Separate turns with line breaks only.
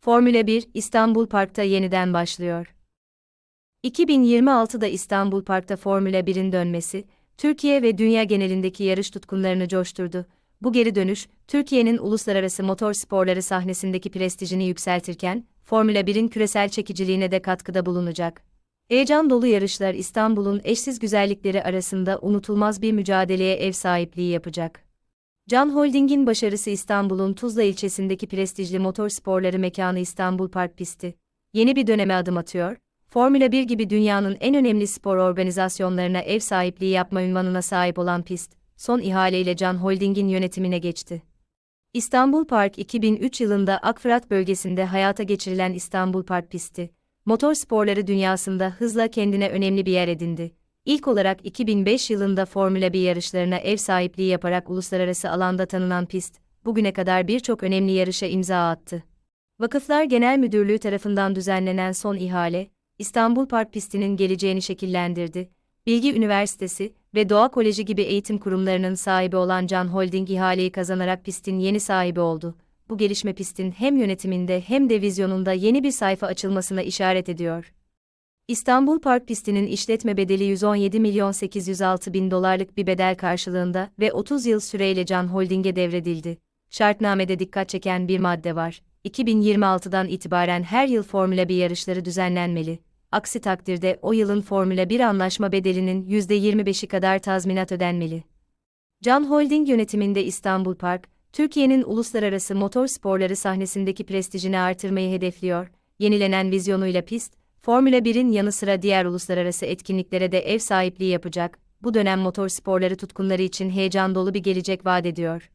Formula 1 İstanbul Park'ta yeniden başlıyor. 2026'da İstanbul Park'ta Formula 1'in dönmesi, Türkiye ve dünya genelindeki yarış tutkunlarını coşturdu. Bu geri dönüş, Türkiye'nin uluslararası motor sporları sahnesindeki prestijini yükseltirken, Formula 1'in küresel çekiciliğine de katkıda bulunacak. Heyecan dolu yarışlar İstanbul'un eşsiz güzellikleri arasında unutulmaz bir mücadeleye ev sahipliği yapacak. Can Holding'in başarısı İstanbul'un Tuzla ilçesindeki prestijli motor sporları mekanı İstanbul Park pisti. Yeni bir döneme adım atıyor. Formula 1 gibi dünyanın en önemli spor organizasyonlarına ev sahipliği yapma ünvanına sahip olan pist, son ihaleyle Can Holding'in yönetimine geçti. İstanbul Park 2003 yılında Akfırat bölgesinde hayata geçirilen İstanbul Park pisti, motor sporları dünyasında hızla kendine önemli bir yer edindi. İlk olarak 2005 yılında Formula 1 yarışlarına ev sahipliği yaparak uluslararası alanda tanınan pist, bugüne kadar birçok önemli yarışa imza attı. Vakıflar Genel Müdürlüğü tarafından düzenlenen son ihale, İstanbul Park pistinin geleceğini şekillendirdi. Bilgi Üniversitesi ve Doğa Koleji gibi eğitim kurumlarının sahibi olan Can Holding ihaleyi kazanarak pistin yeni sahibi oldu. Bu gelişme pistin hem yönetiminde hem de vizyonunda yeni bir sayfa açılmasına işaret ediyor. İstanbul Park pistinin işletme bedeli 117 milyon 806 bin dolarlık bir bedel karşılığında ve 30 yıl süreyle Can Holding'e devredildi. Şartnamede dikkat çeken bir madde var. 2026'dan itibaren her yıl Formula 1 yarışları düzenlenmeli. Aksi takdirde o yılın Formula 1 anlaşma bedelinin %25'i kadar tazminat ödenmeli. Can Holding yönetiminde İstanbul Park, Türkiye'nin uluslararası motor sporları sahnesindeki prestijini artırmayı hedefliyor. Yenilenen vizyonuyla pist, Formula 1'in yanı sıra diğer uluslararası etkinliklere de ev sahipliği yapacak. Bu dönem motor sporları tutkunları için heyecan dolu bir gelecek vaat ediyor.